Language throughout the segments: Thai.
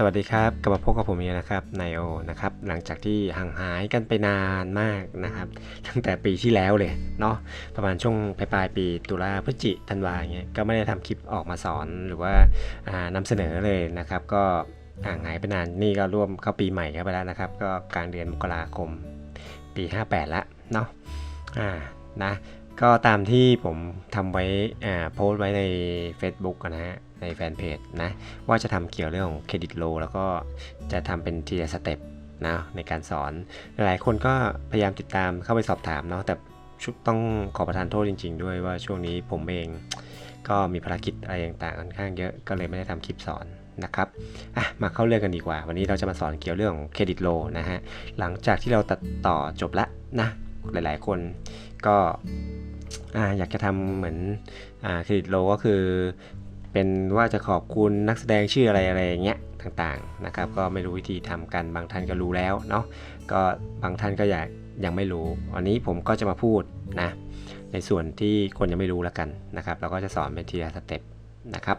สวัสดีครับกลับมาพบกับผมอีกนะครับนายโอนะครับหลังจากที่ห่างหายกันไปนานมากนะครับ ตั้งแต่ปีที่แล้วเลยเนาะประมาณช่วงปลายๆปีตุลาพฤศจิธันวาอย่างเงี้ยก็ไม่ได้ทำคลิปออกมาสอนหรือว่าานำเสนอเลยนะครับ ก็ห่างหายไปนานนี่ก็ร่วมเข้าปีใหม่เข้าไปแล้วนะครับ ก็กลางเดือนมกราคมปี 58 ละเนาะอ่านะก็ตามที่ผมทำไว้โพสต์ไว้ใน Facebook นะฮะ ในแฟนเพจนะ ว่าจะทำเกี่ยวเรื่องของเครดิตโลแล้วก็จะทำเป็นทีละสเต็ปนะในการสอน หลายคนก็พยายามติดตามเข้าไปสอบถามเนาะแต่ชุต้องขอประทานโทษจริง ๆ ด้วยว่าช่วงนี้ผมเองก็มีภารกิจอะไรต่างๆค่อนข้างเยอะก็เลยไม่ได้ทำคลิปสอนนะครับอะมาเข้าเรื่องกันดีกว่า วันนี้เราจะมาสอนเกี่ยวเรื่องของเครดิตโลนะฮะหลังจากที่เราตัดต่อจบละนะหลายๆ คนก็อ่าอยากจะทำเหมือนอ่าเครดิตโลก็คือ เป็นว่าจะขอบคุณนักแสดงชื่ออะไรอะไรอย่างเงี้ยต่างๆนะครับ ก็ไม่รู้วิธีทำกันบางท่านก็รู้แล้วเนาะก็บางท่านก็อยากยังไม่รู้วันนี้ผมก็จะมาพูดนะในส่วนที่คนยังไม่รู้แล้วกันนะครับเราก็จะสอนเป็นทีละสเต็ปนะครับ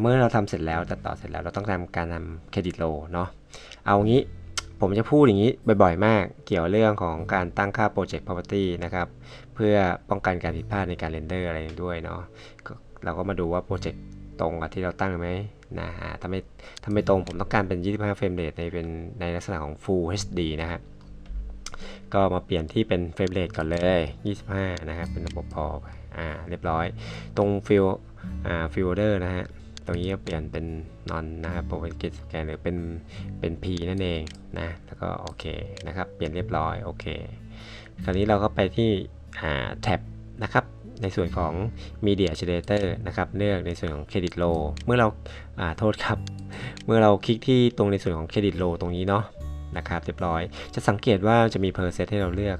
เมื่อเราทำเสร็จแล้วตัดต่อเสร็จแล้วเราต้องทำการทำเครดิตโลเนาะเอางี้ผมจะพูดอย่างนี้บ่อยๆ มาก เกี่ยวเรื่องของการตั้งค่า Project Property นะครับ เพื่อป้องกันการผิดพลาดในการเรนเดอร์อะไรด้วยเนาะก็ เราก็มาดูว่าโปรเจกต์ตรงกับที่เราตั้งไหมนะฮะถ้าไม่ถ้าไม่ตรงผมต้องการเป็น 25 เฟรมเรทในเป็นในลักษณะของ Full HD นะครับก็มาเปลี่ยนที่เป็นเฟรมเรทก่อนเลย 25 นะครับ เป็นระบบพอไปอ่า เรียบร้อย ตรงฟิลอ่าฟิลเดอร์นะฮะ ตรงนี้ก็เปลี่ยนเป็นนอนนะครับโปรเจกต์สแกนหรือเป็นเป็น P นั่นเองนะ แล้วก็โอเคนะครับ เปลี่ยนเรียบร้อย โอเค คราวนี้เราก็ไปที่อ่าแท็บนะครับ ในส่วนของ Media Generator นะครับเลือกในส่วนของ Credit Low เมื่อเราอ่าโทษครับ เมื่อเราคลิกที่ตรงในส่วนของ Credit Low ตรงนี้เนาะนะครับเรียบร้อยจะสังเกตว่าจะมี Per Set ให้เราเลือก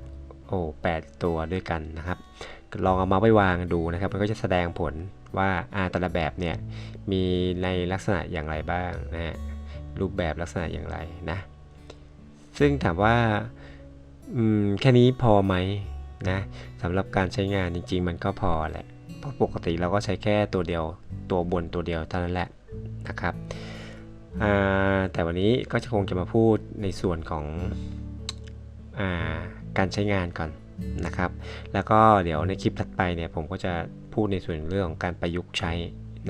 โอ้8ตัวด้วยกันนะครับ ลองเอามาไว้วางดูนะครับ มันก็จะแสดงผลว่าอ่าแต่ละแบบเนี่ยมีในลักษณะอย่างไรบ้างนะฮะรูปแบบลักษณะอย่างไรนะ ซึ่งถามว่าอืมแค่นี้พอไหม นะสำหรับการใช้งานจริง ๆ มันก็พอแหละ เพราะปกติเราก็ใช้แค่ตัวเดียวตัวบนตัวเดียวเท่านั้นแหละนะครับแต่วันนี้ก็จะคงจะมาพูดในส่วนของอาการใช้งานก่อนนะครับ แล้วก็เดี๋ยวในคลิปถัดไปเนี่ยผมก็จะพูดในส่วนเรื่องของการประยุกต์ใช้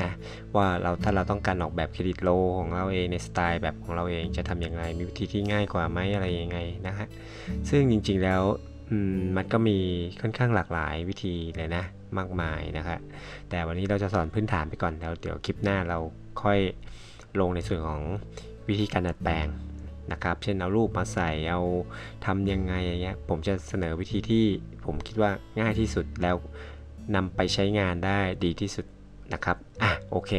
นะว่าเราถ้าเราต้องการออกแบบเครดิตโลของเราเองในสไตล์แบบของเราเองจะทำอย่างไรมีวิธีที่ง่ายกว่าไหมอะไรยังไงนะฮะซึ่งจริงๆแล้ว มันก็มีค่อนข้างหลากหลายวิธีเลยนะ มากมายนะครับแต่วันนี้เราจะสอนพื้นฐานไปก่อนแล้วเดี๋ยวคลิปหน้าเราค่อยลงในส่วนของวิธีการดัดแปลงนะครับ เช่นเอารูปมาใส่เอาทำยังไงอย่างเงี้ยผมจะเสนอวิธีที่ผมคิดว่าง่ายที่สุดแล้วนำไปใช้งานได้ดีที่สุดนะครับอะโอเค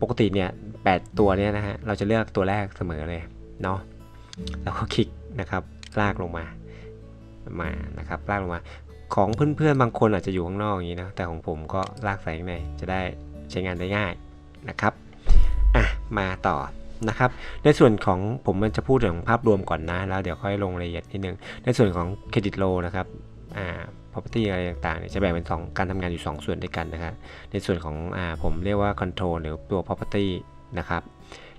ปกติเนี่ย8ตัวเนี้ยนะฮะเราจะเลือกตัวแรกเสมอเลยเนาะแล้วก็คลิกนะครับลากลงมา มานะครับลากลงมาของเพื่อนๆบางคนอาจจะอยู่ข้างนอกอย่างนี้นะแต่ของผมก็ลากใส่ข้างในจะได้ใช้งานได้ง่ายนะครับอะมาต่อนะครับในส่วนของผมมันจะพูดถึงภาพรวมก่อนนะ แล้วเดี๋ยวค่อยลงรายละเอียดนิดนึง ในส่วนของเครดิตโลนะครับอ่า property อะไรต่างๆเนี่ยจะแบ่งเป็น 2 การทำงานอยู่ 2 ส่วนด้วยกันนะครับในส่วนของอ่าผมเรียกว่า control หรือตัว property นะครับ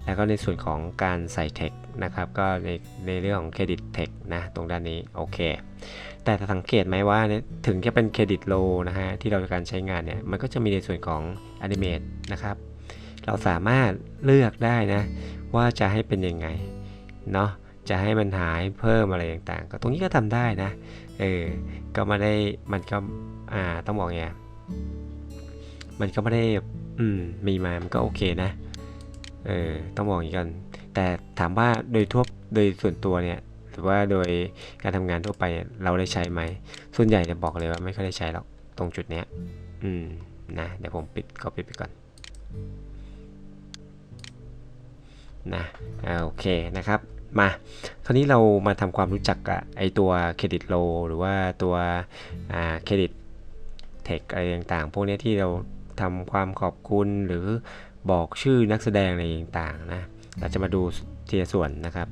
แล้วก็ในส่วนของการใส่ text นะครับก็ในในเรื่องของ credit text นะตรงด้านนี้โอเค แต่สังเกตไหมว่าถึงจะเป็นเครดิตโลนะฮะที่เราจะการใช้งานเนี่ยมันก็จะมีในส่วนของ Animate นะครับ เราสามารถเลือกได้นะว่าจะให้เป็นยังไงเนาะจะให้มันหายเพิ่มอะไรต่างๆ ก็ตรงนี้ก็ทำได้นะเออก็ไม่ได้มันก็อ่าต้องบอกไงมันก็ไม่ได้อืมมีมามันก็โอเคนะ เออต้องบอกอย่างนี้กัน แต่ถามว่าโดยทั่วโดยส่วนตัวเนี่ยหรือว่าโดยการทำงานทั่วไปเราได้ใช้ไหม ส่วนใหญ่จะบอกเลยว่าไม่ค่อยได้ใช้หรอกตรงจุดเนี้ย อืมนะเดี๋ยวผมปิดก็ปิดไปก่อนนะโอเคนะครับมาคราวนี้เรามาทำความรู้จักกับไอตัวเครดิตโลหรือว่าตัวเครดิตเทคอะไรต่างๆ พวกนี้ที่เราทำความขอบคุณหรือ บอกชื่อนักแสดงอะไรต่างๆนะเราจะมาดูทีละส่วนนะครับ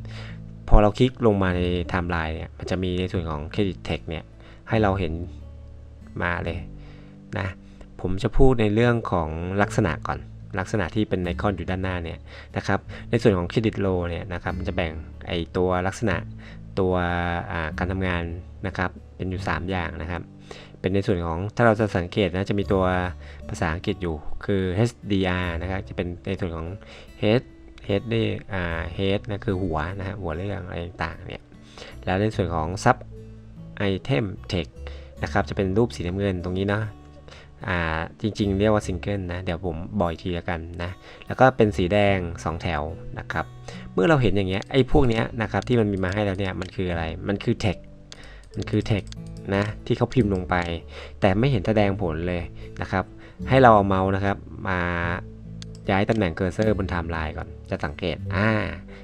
พอเราคลิกลงมาในไทม์ไลน์เนี่ยมันจะมีในส่วนของเครดิตเทคเนี่ยให้เราเห็นมาเลยนะผมจะพูดในเรื่องของลักษณะก่อน ลักษณะที่เป็นไอคอนอยู่ด้านหน้าเนี่ยนะครับในส่วนของเครดิตโลเนี่ยนะครับมันจะแบ่งไอตัวลักษณะตัวการทำงานนะครับเป็นอยู่ 3 อย่างนะครับ เป็นในส่วนของถ้าเราจะสังเกตนะจะมีตัวภาษาอังกฤษอยู่คือ HDR นะครับจะเป็นในส่วนของ head head นี่อ่า head นะคือหัวนะฮะหัวเรื่องอะไรต่างๆเนี่ยแล้วในส่วนของ sub item text นะครับจะเป็นรูปสีน้ำเงินตรงนี้เนาะอ่าจริงๆ เรียกว่าซิงเกิลนะ เดี๋ยวผมบอกอีกทีละกันนะ แล้วก็เป็นสีแดง 2 แถวนะครับ เมื่อเราเห็นอย่างเงี้ยไอ้พวกเนี้ยนะครับที่มันมีมาให้แล้วเนี่ยมันคืออะไร มันคือ text มันคือ text นะที่เขาพิมพ์ลงไป แต่ไม่เห็นแสดงผลเลยนะครับ ให้เราเอาเมาส์นะครับ มาย้ายตำแหน่งเคอร์เซอร์บนไทม์ไลน์ก่อนจะสังเกตอ่า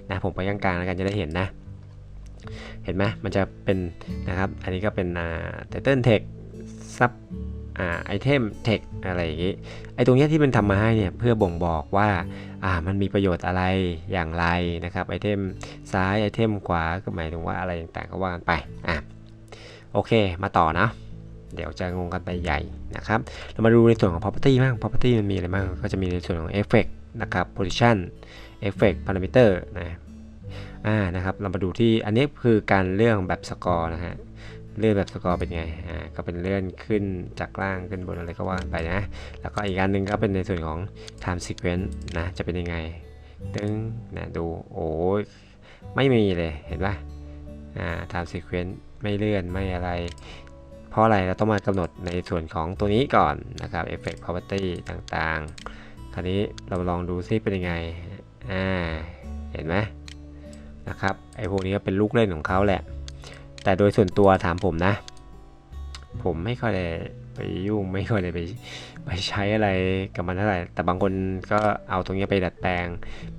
นะผมไปกลางๆแล้วกันจะได้เห็นนะ เห็นไหมมันจะเป็นนะครับ อันนี้ก็เป็นอ่า title text sub อ่า item text อะไรอย่างงี้ไอตรงเนี้ยที่มันทำมาให้เนี่ยเพื่อบ่งบอกว่าอ่ามันมีประโยชน์อะไรอย่างไรนะครับไอเทมซ้ายไอเทมขวาก็หมายถึงว่าอะไรต่างๆก็ว่ากันไปอะ โอเค มาต่อนะ เดี๋ยวจะงงกันไปใหญ่นะครับ เรามาดูในส่วนของ property บ้าง property มันมีอะไรบ้าง ก็จะมีในส่วนของ effect นะครับ position effect parameter นะ อ่า นะครับ เรามาดูที่ อันนี้คือการเลื่อนแบบสกอร์นะฮะ เลื่อนแบบสกอร์เป็นไง อ่า ก็เป็นเลื่อนขึ้นจากล่างขึ้นบนอะไรก็ว่ากันไปนะ แล้วก็อีกอันหนึ่งก็เป็นในส่วนของ time sequence นะ จะเป็นยังไง ตึ้งนะ ดู โอ้ยไม่มีเลย เห็นปะอ่า time sequence ไม่เลื่อนไม่อะไร เพราะอะไรเราต้องมากำหนดในส่วนของตัวนี้ก่อนนะครับ effect property ต่างๆ คราวนี้เราลองดูซิเป็นยังไงอ่าเห็นไหมนะครับไอ้พวกนี้ก็เป็นลูกเล่นของเขาแหละ แต่โดยส่วนตัวถามผมนะ ผมไม่ค่อยได้ไปยุ่งไม่ค่อยได้ไปไปใช้อะไรกับมันเท่าไหร่แต่บางคนก็เอาตรงนี้ไปดัดแปลง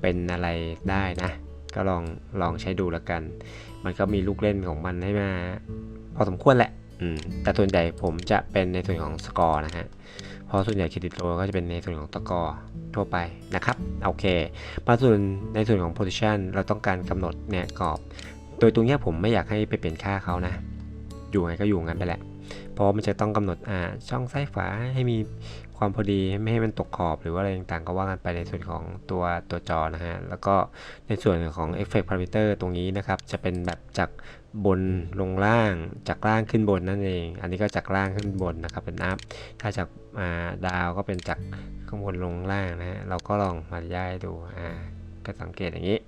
เป็นอะไรได้นะ ก็ลองลองใช้ดูแล้วกัน มันก็มีลูกเล่นของมันให้มาพอสมควรแหละอืมแต่ส่วนใหญ่ผมจะเป็นในส่วนของสกอร์นะฮะ เพราะส่วนใหญ่เครดิตโลก็จะเป็นในส่วนของตะกอร์ทั่วไปนะครับ โอเค มาส่วนในส่วนของ position เราต้องการกำหนดเนี่ยกรอบ โดยตรงเนี้ยผมไม่อยากให้ไปเปลี่ยนค่าเขานะ อยู่ไงก็อยู่งั้นไปแหละ เพราะมันจะต้องกำหนดอ่าช่องซ้ายฝาให้มี ความพอดีไม่ให้มันตกขอบหรือว่าอะไรต่างๆ ก็ว่ากันไปในส่วนของตัวตัวจอนะฮะ แล้วก็ในส่วนของ Effect Parameter ตรงนี้นะครับ จะเป็นแบบจากบนลงล่างจากล่างขึ้นบนนั่นเอง อันนี้ก็จากล่างขึ้นบนนะครับเป็นอัพ ถ้าจากาดาวก็เป็นจากข้างบนลงล่างนะฮะ เราก็ลองมาย้ายดูอ่าก็สังเกตอย่างนี้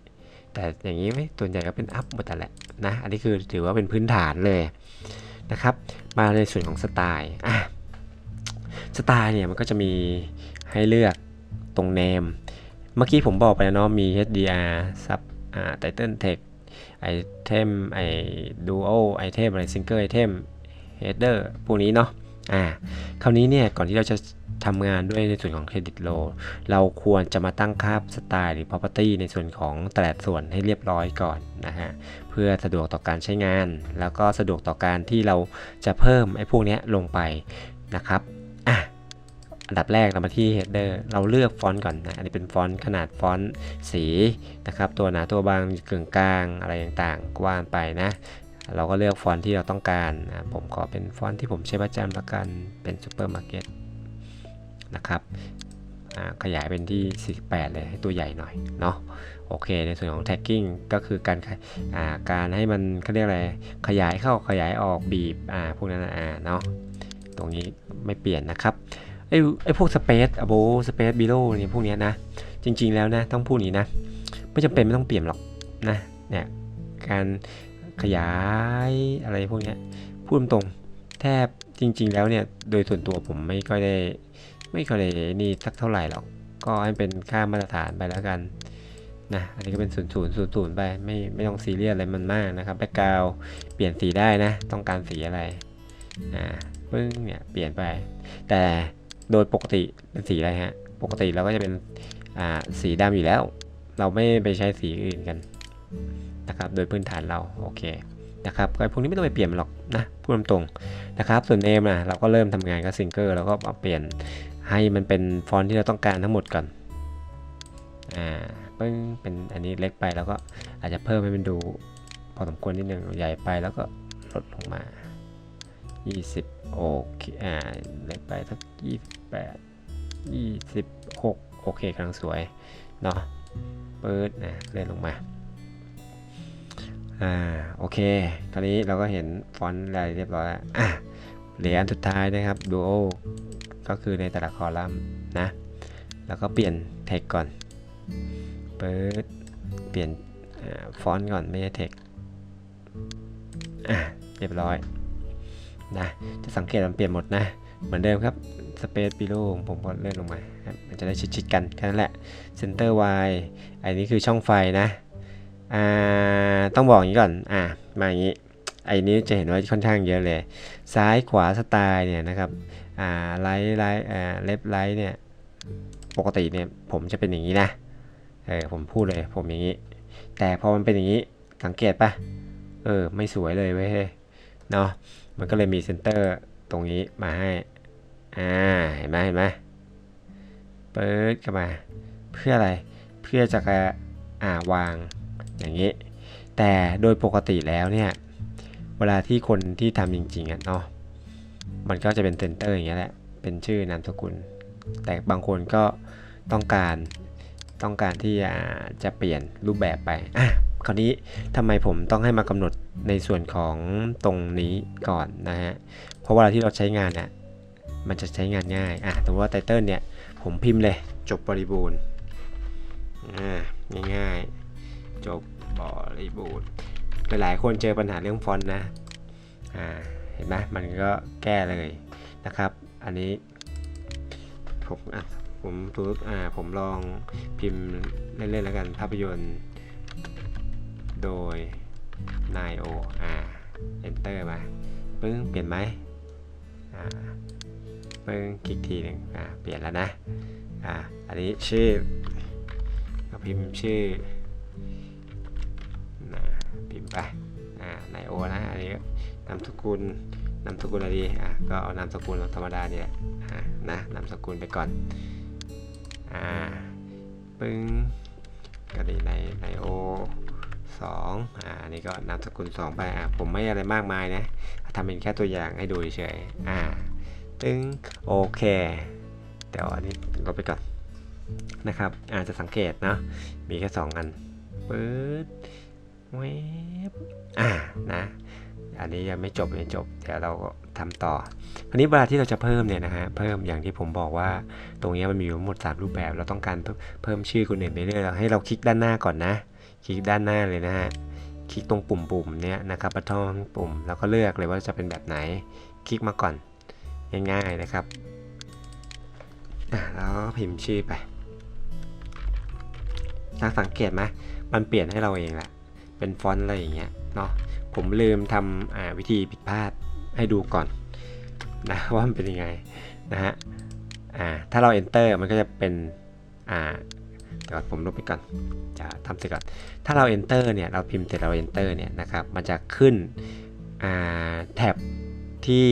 แต่อย่างนี้ไม่ส่วนใหญ่ก็เป็นอัพหมดแต่แหละนะ อันนี้คือถือว่าเป็นพื้นฐานเลยนะครับ มาในส่วนของสไตล์อะ สไตล์เนี่ยมันก็จะมีให้เลือกตรงเนม เมื่อกี้ผมบอกไปแล้วเนาะมี HDR sub อ่า title text item ไอ้ duo item อะไร single item header พวกนี้เนาะอ่าคราวนี้เนี่ยก่อนที่เราจะทำงานด้วยในส่วนของ credit row เราควรจะมาตั้งค่าสไตล์หรือ property ในส่วนของแต่ละส่วนให้เรียบร้อยก่อนนะฮะเพื่อสะดวกต่อการใช้งาน แล้วก็สะดวกต่อการที่เราจะเพิ่มไอ้พวกนี้ลงไปนะครับ อะอันดับแรกเรามาที่ header เราเลือกฟอนต์ก่อนนะ อันนี้เป็นฟอนต์ขนาดฟอนต์สีนะครับ ตัวหนาตัวบางกึ่งกลางอะไรต่างๆกว่ากันไปนะ เราก็เลือกฟอนต์ที่เราต้องการนะผมขอเป็นฟอนต์ที่ผมใช้ประจำละกันเป็น Supermarket นะครับอ่าขยายเป็นที่ 48 เลยให้ตัวใหญ่หน่อยเนาะโอเค ในส่วนของ tagging ก็คือการอ่าการให้มันเขาเรียกอะไรขยายเข้าขยายออกบีบอ่าพวกนั้นนะอ่าเนาะ ตรงนี้ไม่เปลี่ยนนะครับไอ้ไอ้พวก space above space below เนี่ยพวกนี้นะ จริง ๆ แล้วนะ ต้องพูดนี้นะ ไม่จำเป็นไม่ต้องเปลี่ยนหรอกนะเนี่ยการขยายอะไรพวกนี้พูดตรงแทบจริง ๆ แล้วเนี่ย โดยส่วนตัวผมไม่ค่อยได้ ไม่ค่อยได้นี่สักเท่าไหร่หรอก ก็ให้เป็นค่ามาตรฐานไปแล้วกันนะอันนี้ก็เป็นศูนย์ศูนย์ศูนย์ศูนย์ไปไม่ไม่ต้องซีเรียสอะไรมันมากนะครับแบ็กกราวเปลี่ยนสีได้นะ ต้องการสีอะไรอ่า ปึ้งเนี่ยเปลี่ยนไป แต่โดยปกติเป็นสีอะไรฮะ ปกติเราก็จะเป็นอ่าสีดำอยู่แล้ว เราไม่ไปใช้สีอื่นกันนะครับ โดยพื้นฐานเราโอเคนะครับก็พวกนี้ไม่ต้องไปเปลี่ยนหรอกนะพูดตรงๆนะครับ ส่วนเนมนะเราก็เริ่มทำงานกับซิงเกิลแล้วก็มาเปลี่ยนให้มันเป็นฟอนต์ที่เราต้องการทั้งหมดก่อนอ่าปึ้งเป็นอันนี้เล็กไปแล้วก็อาจจะเพิ่มให้มันดูพอสมควรนิดนึงใหญ่ไปแล้วก็ลดลงมา 20โอเคอ่าเล็กไปสัก28 26โอโอเคกำลังสวยเนาะเปิดนะเลื่อนลงมาอ่าโอเคตอนนี้เราก็เห็นฟอนต์อะไรเรียบร้อยแล้วอะเหรียญสุดท้ายนะครับ Duo ก็คือในแต่ละคอลัมน์นะ แล้วก็เปลี่ยนเทคก่อนเปิดเปลี่ยนฟอนต์ก่อนไม่ใช่เทคอะเรียบร้อย นะ จะสังเกตมันเปลี่ยนหมดนะ เหมือนเดิมครับสเปซ below ผมก็เลื่อนลงมาครับมันจะได้ชิดๆกันแค่นั้นแหละ center y อันนี้คือช่องไฟนะอ่าต้องบอกอย่างนี้ก่อนอ่ามาอย่างนี้ไอ้นี้จะเห็นว่าค่อนข้างเยอะเลย ซ้ายขวาสไตล์เนี่ยนะครับอ่าไลท์ไลท์อ่าเลฟไลท์เนี่ยปกติเนี่ยผมจะเป็นอย่างนี้นะเออผมพูดเลยผมอย่างนี้ แต่พอมันเป็นอย่างนี้สังเกตปะเออไม่สวยเลยเว้ยเนาะ มันก็เลยมีเซนเตอร์ตรงนี้มาให้ อ่า เห็นไหมเห็นไหมเปิดเข้ามา เพื่ออะไร เพื่อจะอ่าวางอย่างนี้ แต่โดยปกติแล้วเนี่ย เวลาที่คนที่ทำจริงๆอะเนาะ มันก็จะเป็นเซนเตอร์อย่างเงี้ยแหละ เป็นชื่อนามสกุล แต่บางคนก็ต้องการต้องการที่จะจะเปลี่ยนรูปแบบไปอะ คราวนี้ทำไมผมต้องให้มากำหนดในส่วนของตรงนี้ก่อนนะฮะ เพราะเวลาที่เราใช้งานเนี่ยมันจะใช้งานง่ายอะแต่ว่าไตเติลเนี่ยผมพิมพ์เลยจบบริบูรณ์อ่าง่ายๆ จบบริบูรณ์หลายๆคนเจอปัญหาเรื่องฟอนต์นะอ่าเห็นไหมมันก็แก้เลยนะครับ อันนี้ผมอะผมดูอ่าผมลองพิมพ์เล่นๆแล้วกันภาพยนตร์ โดยนายโออ่า enter มาปึ้งเปลี่ยนไหมอ่าปึ้งคลิกทีหนึ่งอ่าเปลี่ยนแล้วนะอ่าอันนี้ชื่อก็พิมพ์ชื่อนะพิมพ์ไปอ่านายโอนะอันนี้นามสกุลนามสกุลอะไรดีอะก็เอานามสกุลธรรมดาเนี่ยอ่านะนามสกุลไปก่อนอ่าปึ้งก็ดีในในโอ สองอ่านี่ก็นามสกุลสองไปอ่าผมไม่อะไรมากมายนะทำเป็นแค่ตัวอย่างให้ดูเฉยๆอ่าตึงโอเคเดี๋ยวอันนี้ลบไปก่อนนะครับอาจจะสังเกตเนาะมีแค่ 2 อันปื๊ดเวบอ่านะอันนี้ยังไม่จบยังจบเดี๋ยวเราก็ทำต่อคราวนี้เวลาที่เราจะเพิ่มเนี่ยนะฮะเพิ่มอย่างที่ผมบอกว่าตรงนี้มันมีอยู่หมด3รูปแบบ เราต้องการเพิ่มชื่อคนอื่นไปเรื่อยเราให้เราคลิกด้านหน้าก่อนนะ คลิกด้านหน้าเลยนะฮะ คลิกตรงปุ่มๆเนี้ยนะครับบัตทอนปุ่ม แล้วก็เลือกเลยว่าจะเป็นแบบไหน คลิกมาก่อน ง่ายๆนะครับ แล้วก็พิมพ์ชื่อไปถ้าสังเกตไหมมันเปลี่ยนให้เราเองแหละ เป็นฟอนต์อะไรอย่างเงี้ย เนาะ ผมลืมทำวิธีผิดพลาดให้ดูก่อนนะว่ามันเป็นยังไงนะฮะ อ่า ถ้าเรา enter มันก็จะเป็น อ่า ดี๋ยวผมลบไปก่อนจะทำเสร็จก่อนถ้าเรา enter เนี่ยเราพิมพ์เสร็จเรา enter เนี่ยนะครับมันจะขึ้นแท็บที่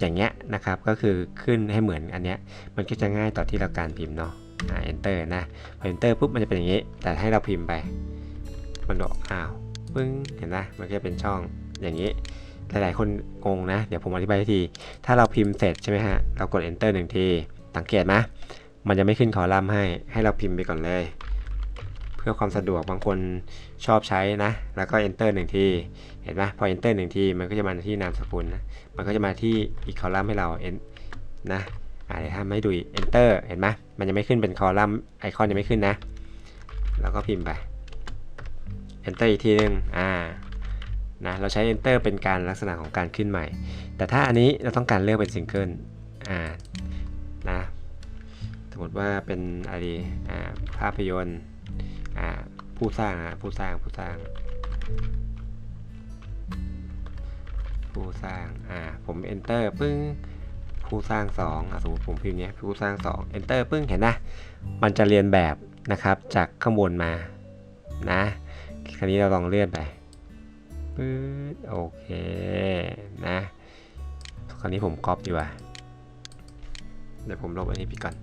อย่างเงี้ยนะครับก็คือขึ้นให้เหมือนอันเนี้ยมันก็จะง่ายต่อที่เราการพิมพ์เนาะอ่า enter นะพอ enter ปุ๊บมันจะเป็นอย่างนี้ แต่ให้เราพิมพ์ไปมันบอกอ้าวปึ้งเห็นไหมมันก็จะเป็นช่องอย่างนี้หลายๆ คนงงนะ เดี๋ยวผมอธิบายที ถ้าเราพิมพ์เสร็จใช่ไหมฮะ เรากด enter หนึ่งที สังเกตไหม มันจะไม่ขึ้นคอลัมน์ให้ ให้เราพิมพ์ไปก่อนเลย เพื่อความสะดวกบางคนชอบใช้นะ แล้วก็ enter หนึ่งที เห็นไหมพอ enter หนึ่งที มันก็จะมาที่นามสกุลนะ มันก็จะมาที่อีกคอลัมน์ให้เรา en นะอ่าเดี๋ยวทำให้ดู enter เห็นไหมมันยังไม่ขึ้นเป็นคอลัมน์ไอคอนยังไม่ขึ้นนะ แล้วก็พิมพ์ไป enter อีกทีนึงอ่านะเราใช้ enter เป็นการลักษณะของการขึ้นใหม่ แต่ถ้าอันนี้เราต้องการเลือกเป็นซิงเกิลอ่า สมมติว่าเป็นอะไรดีอ่าภาพยนตร์ผู้สร้างนะผู้สร้างผู้สร้าง ผู้สร้างอ่าผม enter ปึ้งผู้สร้าง2อะสมมติผมพิมพ์เนี้ยผู้สร้าง 2 enter ปึ้งเห็นนะมันจะเรียนแบบนะครับจากข้างบนมานะคราวนี้เราลองเลื่อนไปปื๊ดโอเคนะคราวนี้ผมก๊อปดีกว่าเดี๋ยวผมลบอันนี้ไปก่อน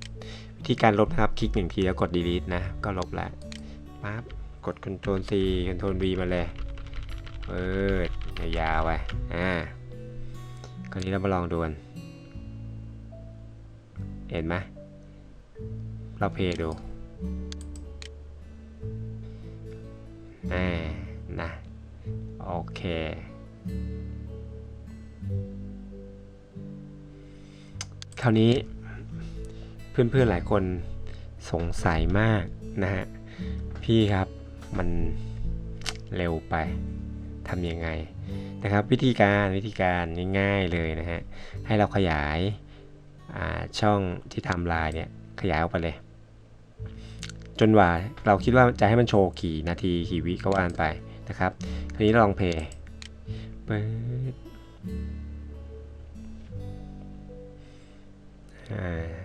วิธีการลบนะครับ คลิกหนึ่งทีแล้วกด delete นะ ก็ลบแล้วปั๊บกด Ctrl C Ctrl V มาเลยเปิดยาวๆไปอ่าคราวนี้เรามาลองดูกันเห็นไหมเราเพย์ดูอ่านะโอเคคราวนี้ เพื่อนๆหลายคนสงสัยมากนะฮะพี่ครับมันเร็วไปทำยังไงนะครับ วิธีการวิธีการง่ายๆเลยนะฮะให้เราขยายาช่องที่ทำลายเนี่ยขยายออกไปเลย จนว่าเราคิดว่าจะให้มันโชว์กี่นาทีกี่วิก็ว่านไปนะครับทีนี้เราลองเพย์เปิดอ่า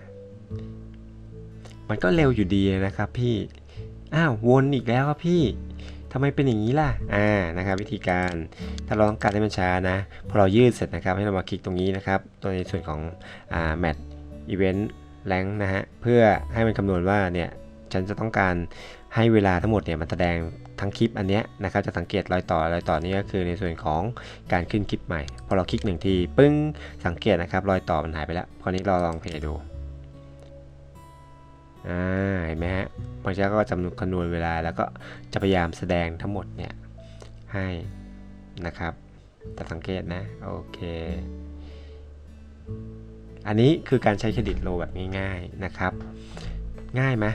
มันก็เร็วอยู่ดีนะครับพี่อ้าววนอีกแล้วครับพี่ทำไมเป็นอย่างนี้ล่ะอ่านะครับวิธีการถ้าเราต้องการให้มันช้านะพอเรายืดเสร็จนะครับให้เรามาคลิกตรงนี้นะครับตัวในส่วนของอ่าแมทอีเวนต์แรงนะฮะเพื่อให้มันคำนวณว่าเนี่ยฉันจะต้องการให้เวลาทั้งหมดเนี่ยมันแสดงทั้งคลิปอันเนี้ยนะครับจะสังเกตรอยต่อรอยต่อนี้ก็คือในส่วนของการขึ้นคลิปใหม่ พอเราคลิกหนึ่งทีปึ้งสังเกตนะครับรอยต่อมันหายไปแล้วคราวนี้เราลองเพลย์ดู ห็นไหมฮะมันจะก็จำนวนคำนวณเวลา แล้วก็จะพยายามแสดงทั้งหมดเนี่ยให้นะครับ แต่สังเกตนะ โอเค อันนี้คือการใช้เครดิตโลแบบง่ายๆนะครับ ง่ายไหม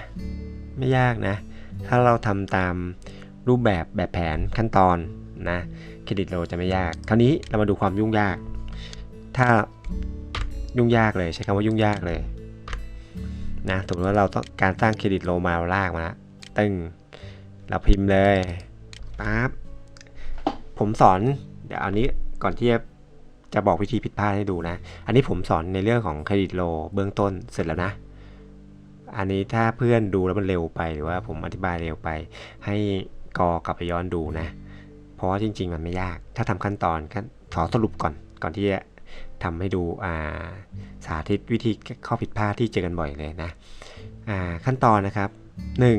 ไม่ยากนะ ถ้าเราทำตามรูปแบบแบบแผนขั้นตอนนะ เครดิตโลจะไม่ยาก คราวนี้เรามาดูความยุ่งยาก ถ้ายุ่งยากเลยใช้คำว่ายุ่งยากเลย นะสมมติว่าเราต้องการสร้างเครดิตโลมาเราลากมาละตึงเราพิมพ์เลยปั๊บผมสอนเดี๋ยวอันนี้ก่อนที่จะจะบอกวิธีผิดพลาดให้ดูนะ อันนี้ผมสอนในเรื่องของเครดิตโลเบื้องต้นเสร็จแล้วนะ อันนี้ถ้าเพื่อนดูแล้วมันเร็วไปหรือว่าผมอธิบายเร็วไป ให้กอกลับไปย้อนดูนะ เพราะว่าจริง ๆ มันไม่ยาก ถ้าทำขั้นตอนขั้นขอสรุปก่อนก่อนที่จะ ทำให้ดูาสาธิตวิธีข้อผิดพลาดที่เจอกันบ่อยเลยนะขั้นตอนนะครับ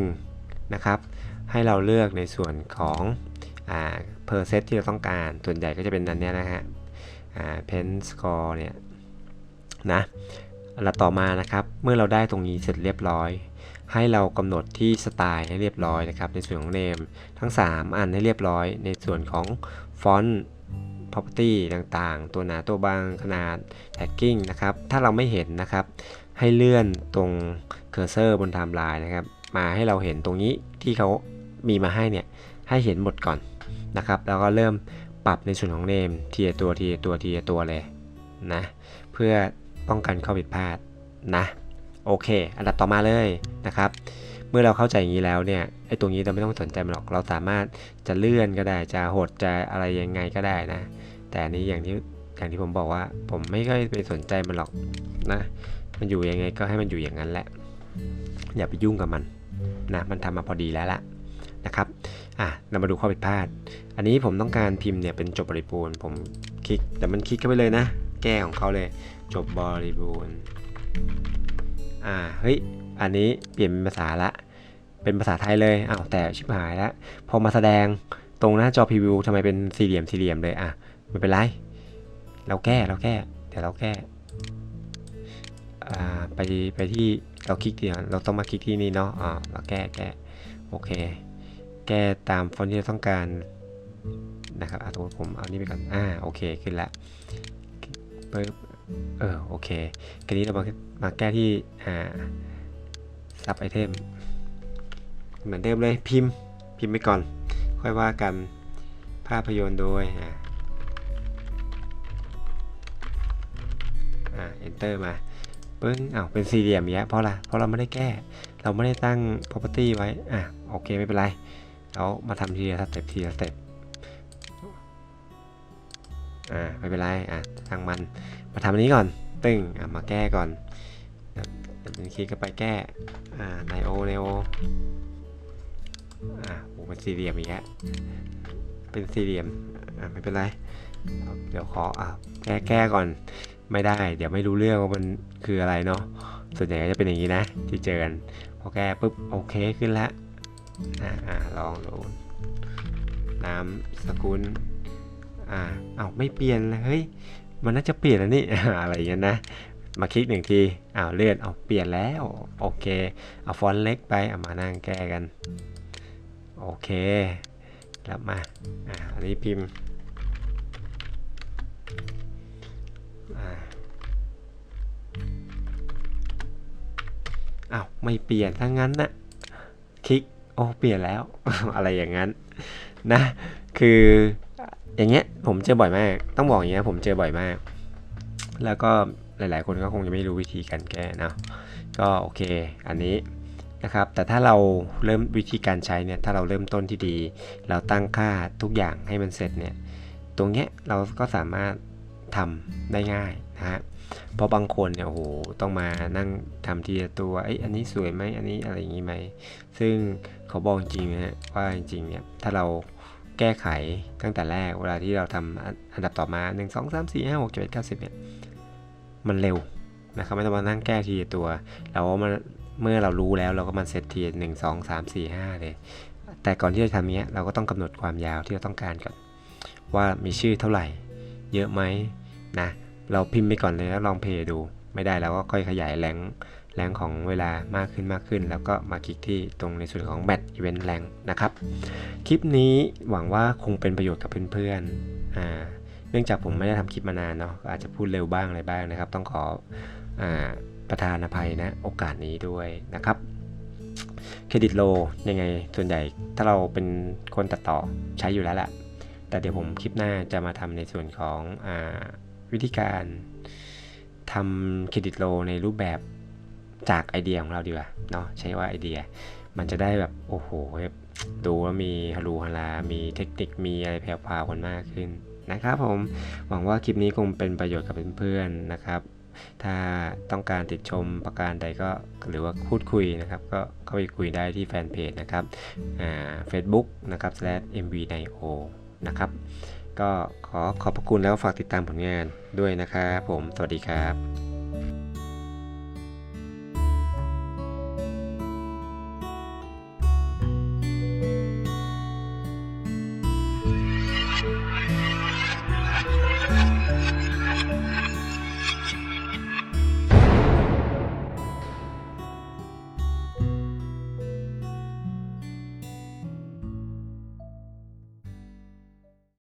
1นะครับ ให้เราเลือกในส่วนของอ่า per set ที่เราต้องการ ส่วนใหญ่ก็จะเป็นอันเนี้ยนะฮะอ่า pen score เนี่ยนะอันดับต่อมานะครับ เมื่อเราได้ตรงนี้เสร็จเรียบร้อย ให้เรากำหนดที่สไตล์ให้เรียบร้อยนะครับ ในส่วนของ name ทั้ง 3 อันให้เรียบร้อย ในส่วนของ font property ต่างๆ ตัวหนาตัวบางขนาด tagging นะครับ ถ้าเราไม่เห็นนะครับ ให้เลื่อนตรงเคอร์เซอร์บนไทม์ไลน์นะครับ มาให้เราเห็นตรงนี้ที่เขามีมาให้เนี่ย ให้เห็นหมดก่อนนะครับ แล้วก็เริ่มปรับในส่วนของเนมทีละตัวทีละตัวทีละตัวเลยนะ เพื่อป้องกันข้อผิดพลาดนะ โอเค อันดับต่อมาเลยนะครับ เมื่อเราเข้าใจอย่างนี้แล้วเนี่ยไอ้ตรงนี้เราไม่ต้องสนใจมันหรอก เราสามารถจะเลื่อนก็ได้จะหดจะอะไรยังไงก็ได้นะ แต่อันนี้อย่างที่อย่างที่ผมบอกว่า ผมไม่ค่อยไปสนใจมันหรอกนะ มันอยู่ยังไงก็ให้มันอยู่อย่างนั้นแหละ อย่าไปยุ่งกับมันนะมันทำมาพอดีแล้วล่ะนะครับอะเรามาดูข้อผิดพลาด อันนี้ผมต้องการพิมพ์เนี่ยเป็นจบบริบูรณ์ผมคลิกแต่มันคลิกเข้าไปเลยนะ แก้ของเขาเลยจบบริบูรณ์อ่าเฮ้ย อันนี้เปลี่ยนเป็นภาษาละ เป็นภาษาไทยเลยอ้าวแต่ชิบหายแล้วพอมาแสดงตรงหน้าจอพรีวิวทำไมเป็นสี่เหลี่ยมสี่เหลี่ยมเลยอะไม่เป็นไร เราแก้เราแก้เดี๋ยวเราแก้อ่าไปไปที่เราคลิกที่เราต้องมาคลิกที่นี่เนาะอ่าเราแก้แก้โอเค แก้ตามฟอนต์ที่เราต้องการนะครับอะตัวผมเอานี่ไปก่อนอ่าโอเคขึ้นละเออโอเคทีนี้เรามามาแก้ที่อ่า ซับไอเทม เหมือนเดิมเลยพิมพ์พิมพ์ไปก่อน ค่อยว่ากันภาพยนตร์โดยอ่าอ่า enter มาปึ้งอ้าวเป็นสี่เหลี่ยมอย่างเงี้ยเพราะอะไรเพราะเราไม่ได้แก้ เราไม่ได้ตั้ง property ไว้ อะ โอเค ไม่เป็นไร เรามาทำทีละสเต็ปทีละสเต็ปอ่า ไม่เป็นไร อะทางมัน มาทำอันนี้ก่อน ตึ้งอะมาแก้ก่อน เดี๋ยวเดี๋ยวคลิกเข้าไปแก้ อ่าไนโอไนโออ่าโอ้เป็นสี่เหลี่ยมอีกแล้วเป็นสี่เหลี่ยม อ่าไม่เป็นไร เดี๋ยวขออ่าแก้แก้ก่อน ไม่ได้ เดี๋ยวไม่รู้เรื่องว่ามันคืออะไรเนาะ ส่วนใหญ่ก็จะเป็นอย่างนี้นะ ที่เจอกัน พอแก้ปุ๊บโอเคขึ้นแล้วอ่าอ่าลองดูน้ำสกุล อ่า เอาไม่เปลี่ยนเลย เฮ้ย มันน่าจะเปลี่ยนแล้วนี่ อะไรอย่างเงี้ยนะ มาคลิกหนึ่งทีอ้าวเลื่อนเอาเปลี่ยนแล้วโอเคเอาฟอนต์เล็กไปเอามานั่งแก้กันโอเคแล้วมาอ่าอันนี้พิมพ์อา้าวไม่เปลี่ยนทั้งนั้นนะคลิกโอ้เปลี่ยนแล้ว อะไรอย่างนั้นนะ คืออย่างเงี้ยผมเจอบ่อยมาก ต้องบอกอย่างเงี้ยผมเจอบ่อยมาก แล้วก็ หลาย ๆ คนก็คงจะไม่รู้วิธีการแก้นะก็โอเคอันนี้นะครับแต่ถ้าเราเริ่มวิธีการใช้เนี่ยถ้าเราเริ่มต้นที่ดี เราตั้งค่าทุกอย่างให้มันเสร็จเนี่ยตรงเนี้ยเราก็สามารถทำได้ง่ายนะฮะเพราะบางคนเนี่ยโอ้โหต้องมานั่งทำทีละตัวไอ้ยอันนี้สวยไหมอันนี้อะไรอย่างนี้ไหมซึ่งเขาบอกจริงนะฮะว่าจริงเนี่ยถ้าเราแก้ไขตั้งแต่แรกเวลาที่เราทำอันอันดับต่อมา 1 2 3 4 5 6 7 9 10เนี่ย มันเร็วนะครับไม่ต้องมานั่งแก้ทีตัวเราก็มาเมื่อเรารู้แล้วเราก็มาเซตทีหนึ่งสองสามสี่ห้าเลย แต่ก่อนที่จะทำเนี้ยเราก็ต้องกำหนดความยาวที่เราต้องการก่อน ว่ามีชื่อเท่าไหร่ เยอะไหมนะ เราพิมพ์ไปก่อนเลยแล้วลองเพย์ดู ไม่ได้เราก็ค่อยขยายแรงแรงของเวลามากขึ้นมากขึ้น แล้วก็มาคลิกที่ตรงในส่วนของแบตอีเวนต์แรงนะครับ คลิปนี้หวังว่าคงเป็นประโยชน์กับเพื่อนๆอ่า เนื่องจากผมไม่ได้ทำคลิปมานานเนาะอาจจะพูดเร็วบ้างอะไรบ้างนะครับ ต้องขออประธานอภัยนะโอกาสนี้ด้วยนะครับเครดิตโลยังไงส่วนใหญ่ถ้าเราเป็นคนตัดต่อใช้อยู่แล้วแหละแต่เดี๋ยวผมคลิปหน้าจะมาทำในส่วนของอวิธีการทำเครดิตโลในรูปแบบจากไอเดียของเราดีกว่าเนาะใช้ว่าไอเดีย มันจะได้แบบโอ้โหดูว่ามีฮารูฮารามีเทคนิคมีอะไรแผ่วๆคนมากขึ้น นะครับผม หวังว่าคลิปนี้คงเป็นประโยชน์กับเพื่อนๆนะครับ ถ้าต้องการติดชมประการใดก็หรือว่าพูดคุยนะครับ ก็เข้าไปคุยได้ที่แฟนเพจนะครับอ่า Facebook นะครับ mvnio นะครับ ก็ขอขอบพระคุณแล้วฝากติดตามผลงานด้วยนะครับผม สวัสดีครับ